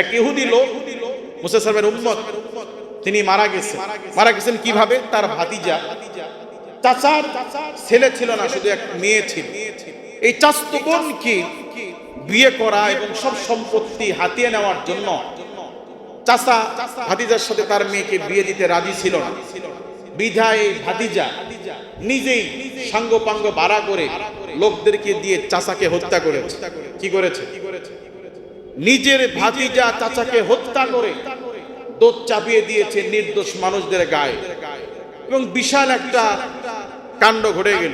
এক ইহুদি লোক, মুসা সাহেবের উম্মত, তিনি মারা গেছেন। মারা গেছেন কীভাবে? তার ভাতিজা। চাচার ছেলে ছিল না, শুধু এক মেয়ে ছিল। এই চাস্ত বোনকে বিয়ে করা এবং সব সম্পত্তি হাতিয়ে নেওয়ার জন্য চাচা ভাতিজার সাথে তার মেয়েকে বিয়ে দিতে রাজি ছিল না। বিধায় ভাতিজা নিজেই সাঙ্গ পাঙ্গ বাড়া করে লোকদেরকে দিয়ে চাচাকে হত্যা করেছে। কি করেছে? নিজের ভাতিজা চাচাকে হত্যা করে দোধ চাপিয়ে দিয়েছে নির্দোষ মানুষদের গায়ে। এবং বিশাল একটা কাণ্ড ঘটে গেল।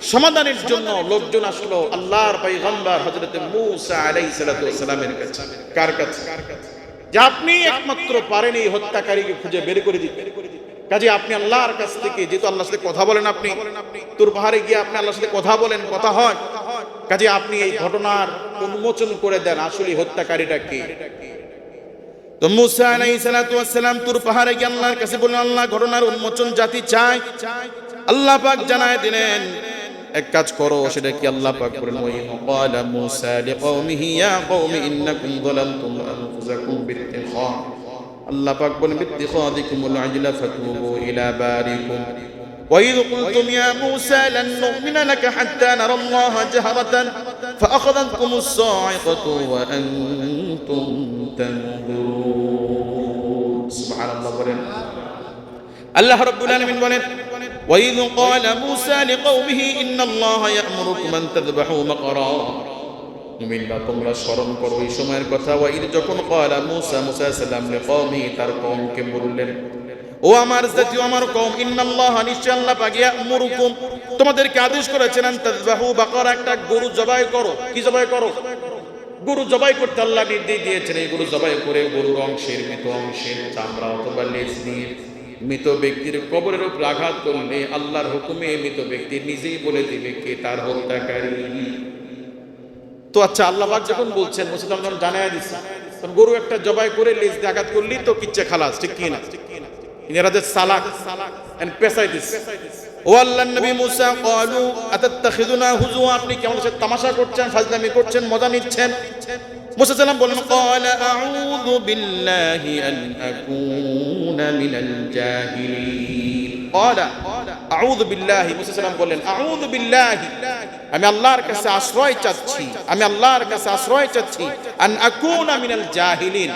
সমাধানের জন্য লোকজন আসলো আল্লাহর পাইগম্বর হযরত মূসা আলাইহিস সালাতু কাছে। কার কাছে? যে আপনি একমাত্র পারেন এই হত্যাকারীকে খুঁজে বের করে দিতে। কাজে আপনি আল্লাহর কাছ থেকে, যেহেতু আল্লাহর সাথে কথা বলেন আপনি, তোর পাহাড়ে গিয়ে আপনি আল্লাহর সাথে কথা বলেন, কথা হয়। কাজে আপনি এই ঘটনার উন্মোচন করে দেন, আসলে হত্যাকারীটা কে? তো পাহাড়ে কাছে ঘটনার উন্মোচন জাতি আল্লাহ পাক জানায় এক কাজ করো, সেটা কি আল্লাহ পাক আল্লাহ পাক وإذ قلتم يا موسى لن نؤمن لك حتى نرى الله جهرة فأخذتكم الصاعقة وأنتم تنظرون سبحان الله বলেন আল্লাহ রাব্বুল আলামিন বলেন وإذ قال موسى لقومه إن الله يأمركم أن تذبحوا بقرا মুমিনরা তোমরা স্মরণ করো এই সময়ের কথা ওয়াইদ যখন কয়লা মুসা মুসা সাল্লাম লিকওমি তার কওমকে বললেন ও আমার জাতীয় আমার কওম, ইন্নাল্লাহ নিশ্চয় আল্লাহ পাক ইয়ামুরুকুম। তোমাদেরকে আদেশ করেছেন, আন তাযবাহু বাকারা, একটা গরু জবাই করো। কি জবাই করো? গরু জবাই করতে আল্লাহ নির্দেশ দিয়েছেন, এই গরু জবাই করে গরুর অংশের, মৃত অংশের চামড়া অথবা লেজ দিয়ে মৃত ব্যক্তির কবরের উপর আঘাত করলে আল্লাহর হুকুমে মৃত ব্যক্তি নিজেই বলে দিবে কে তার হত্যাকারী। তো আচ্ছা আল্লাহ পাক যখন বলছেন মুসলমান জানায় দিচ্ছে গরু একটা জবাই করে লেজ দিয়ে আঘাত করলি তো কিচ্ছে খালাস, ঠিক কি এরা যে সালাক এন্ড পেশাই দিস আপনি কেমন সে তামাশা করছেন ফাজলামি করছেন, মজা নিচ্ছেন? মুসা সাল্লাম বললেন, ক্বালা আউযু বিল্লাহি আন আকুনা মিনাল জাহিলিন। ক্বালা আউযু বিল্লাহি, মুসা সাল্লাম বললেন, আউযু বিল্লাহি, আমি আল্লাহর কাছে আশ্রয় চাচ্ছি, আমি আল্লাহর কাছে আশ্রয় চাচ্ছি, আন আকুনা মিনাল জাহিলিন।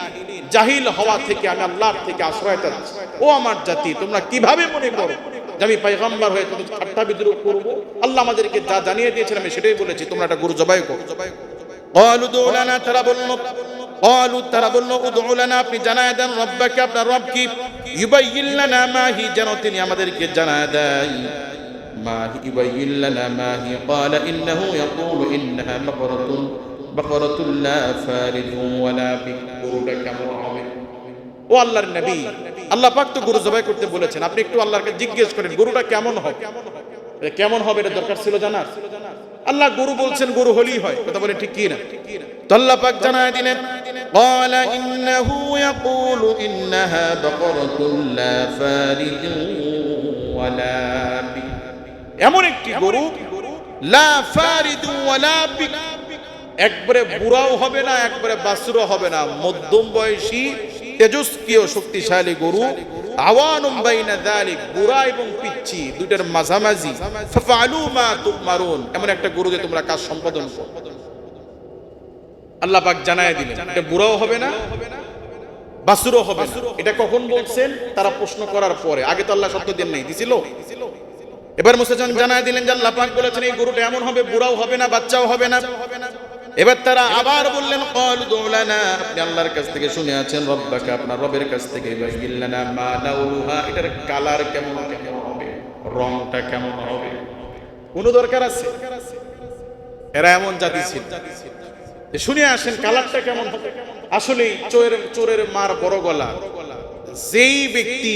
জাহিল হওয়া থেকে আমি আল্লাহর থেকে আশ্রয় চাচ্ছি ও আমার জাতি তোমরা কিভাবে মনে করো যে আমি পাইগাম্বার হয়ে তোদের ঠাট্টা বিদ্রোহ করবো আল্লাহ আমাদেরকে যা জানিয়ে দিয়েছেন আমি সেটাই বলেছি তোমরা একটা গুরু জবাই করো قالوا ادع لنا তারা বলল قالوا তারা বলল উদউ লানা আপনি জানায় দেন রব্বাকে আপনার রব কি ইউবাইয়িন লানা মা হি যেন তিনি আমাদেরকে জানায় দেয় ما هي يبين لنا ما هي قال إنه يقول إنها بقرة بقرة لا فارض ولا بكر কেমন হবে ও আল্লাহর নবী আল্লাহ পাক তো গরু জবাই করতে বলেছেন আপনি একটু আল্লাহকে জিজ্ঞেস করেন গরুটা কেমন হবে এটা কেমন হবে এটা দরকার ছিল জানার আল্লাহ গরু বলছেন গরু হলেই হয় কথা বলে ঠিক কি না তো আল্লাহ পাক জানায় দিলেন قال إنه يقول إنها بقرة لا فارض ولا بكر এমন একটি গরু লা ফারিদু ওয়ালা বিক একবারে বুড়াও হবে না, একবারে বাসুরও হবে না। মধ্যম বয়সী, তেজস্ক্রিয়, শক্তিশালী গরু। মাঝামাঝি। একটা আল্লাহ পাক বুড়াও হবে না হবে না। এটা কখন বলছেন? তারা প্রশ্ন করার পরে। আগে তো আল্লাহ সত্য দেন নাই, দিছিল। এবার মুসাজন জানায় দিলেন যে আল্লাহ বলেছেন, এই গরুটা এমন হবে, বুড়াও হবে না, বাচ্চাও হবে না। এবার তারা আবার বললেন, কল দৌলানা আপনি আল্লাহর কাছ থেকে শুনে আছেন, রব্বাকে, আপনার রবের কাছ থেকে বাইগিল্লানা মা লাউলুহা এটার কালার কেমন কেমন হবে? রংটা কেমন হবে? কোনো দরকার আছে? এরা এমন জাতি ছিল। শুনে আসেন কালারটা কেমন হবে? আসলে চোরের চোরের মার বড় গলা। যেই ব্যক্তি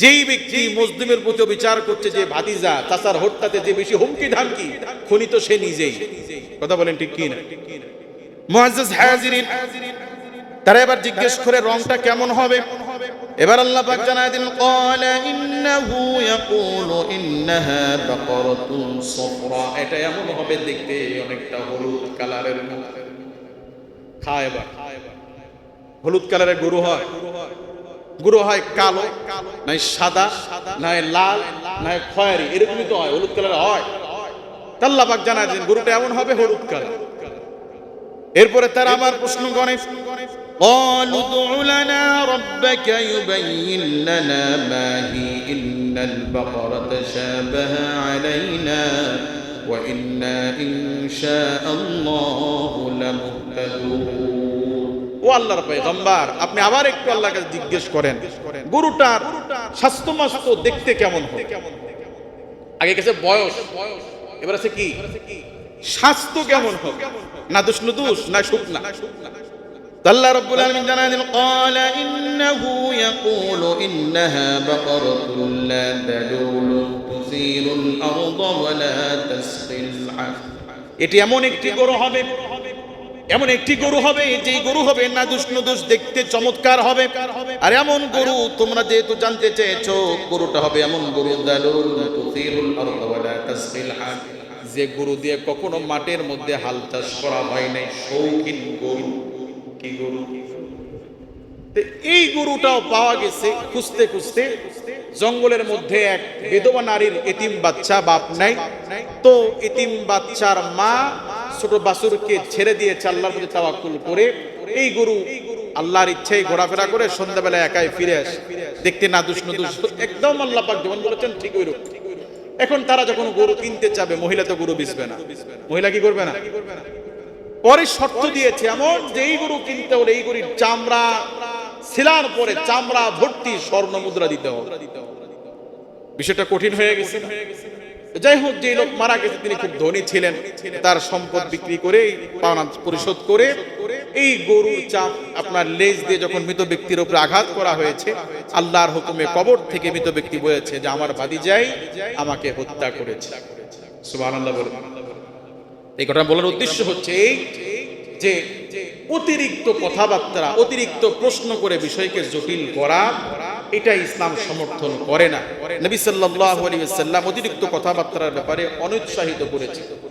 যেই ব্যক্তি মুসলিমের প্রতি বিচার করছে, যে ভাতিজা, চাচার হত্যাতে যে বেশি হুমকি ধামকি খনি তো সে নিজেই। কথা বলেন ঠিক কি না মুআজ্জাজ হাজিরিন, তারা এবার জিজ্ঞেস করে, রংটা কেমন হবে? এবার আল্লাহ পাক জানায় দিন ক্বালা ইন্নাহু ইয়াকুলু ইন্নাহা বাকারাতুন সফরা। এটা এমন হবে দেখতে, অনেকটা হলুদ কালারের খায় এবার। হলুদ কালারের গরু হয়। গরু হয় কালো নাই সাদা নাই লাল নাই খয়েরি এরকমই তো হয় হলুদ কালার হয় তাল্লাবাক জানা যে গরুটা এমন হবে হলুদ কালার এরপরে তারা আবার প্রশ্ন করে قالوا ادع لنا ربك يبين لنا ما هي إن البقرة شابه علينا وإنا إن شاء الله لمهتدون ও আল্লাহর পায়ে জম্বার আপনি আবার একটু আল্লাহর কাছে জিজ্ঞেস করেন, গরুটার স্বাস্থ্য মাস্ত দেখতে কেমন হবে? আগে গেছে বয়স, এবার আছে কি? স্বাস্থ্য কেমন হবে? না দুষ না নুদুষ না শুকনা আল্লাহ রাব্বুল আলামিন জানা দিল, ক্বাল ইন্নাহু ইয়াকুলু, ইন্নাহা বাকারাতুন লা তাদুলু তুসিরুল আরদ ওয়া লা তাসকিল এটি এমন একটি গরু হবে এমন একটি গরু হবে যে গরু হবে না দুষ নুদুস দেখতে চমৎকার হবে। আর এমন গরু তোমরা যেহেতু জানতে চেয়েছো, গরুটা হবে এমন গরু যে গরু দিয়ে কখনো মাঠের মধ্যে হাল চাষ করা হয় নাই, শৌখিন গরু। কি গরু? এই গরুটাও পাওয়া গেছে খুঁজতে খুঁজতে জঙ্গলের মধ্যে এক বিধবা নারীর এতিম বাচ্চা বাপ নাই। তো এতিম বাচ্চার মা ছোট বাসুরকে ছেড়ে দিয়ে আল্লাহর প্রতি তাওয়াক্কুল করে এই গরু আল্লাহর ইচ্ছায় ঘোরাফেরা করে সন্ধ্যাবেলা একাই ফিরে আসে। দেখতে না দুষ দুষ একদম আল্লাহ পাক যেমন বলেছেন, ঠিক ওই এখন তারা যখন গরু কিনতে চাবে, মহিলা তো গরু বিসবে না। মহিলা কি করবে না? পরে শর্ত দিয়েছে এমন যে এই গরু কিনতে হলে এই গরুর চামড়া, শিলার পরে চামড়া, ভর্তি স্বর্ণ মুদ্রা দিতে হবে। বিষয়টা কঠিন হয়ে গেছে? যাই হোক যে লোক মারা গেছে, তিনি খুব ধনী ছিলেন। তার সম্পদ বিক্রি করে, পাওনা পরিশোধ করে, এই গরুর চাপ আপনার লেজ দিয়ে যখন মৃত ব্যক্তির উপরে আঘাত করা হয়েছে, আল্লাহর হুকুমে কবর থেকে মৃত ব্যক্তি বলেছে যে, আমার বাদি যাই আমাকে হত্যা করেছে। এই ঘটনা বলার উদ্দেশ্য হচ্ছে এই যে, অতিরিক্ত কথাবার্তা, অতিরিক্ত প্রশ্ন করে বিষয়কে জটিল করা এটা ইসলাম সমর্থন করে না। নবী সাল্লাহ আলী সাল্লাম অতিরিক্ত কথাবার্তার ব্যাপারে অনুৎসাহিত করেছে।